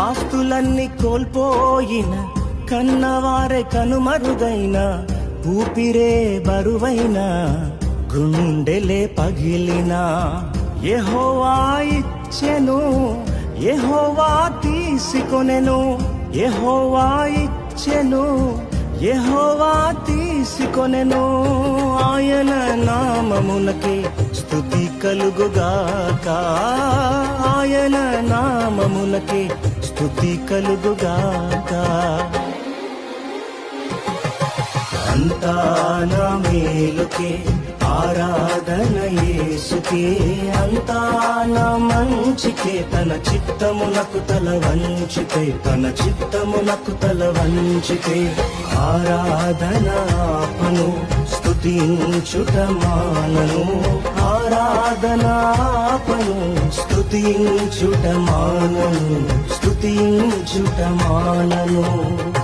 ఆస్తులన్నీ కోల్పోయిన కన్నవారే కనుమరుదైన ఊపిరే బరువైన గుండెలే పగిలిన. ఎహోవా ఇచ్చెను ఎహోవా తీసుకొనెను ఎహోవా ఇచ్చెను యెహోవా తీసుకొనెను. ఆయన నామమునకి స్తుతి కలుగుగాక. ఆయన నామమునకి స్థుతి కలుగుగాక. అంతా నా మేలుకే ఆరాధన యేసుకే. అంతా నా మంచికే తన చిత్తమునకు తల వంచితే తన చిత్తమునకు తల వంచితే. ఆరాధన ఆపను స్తుతించుట మానను. ఆరాధన ఆపను స్తు స్తుతించుట మానను స్తుతించుట మానను.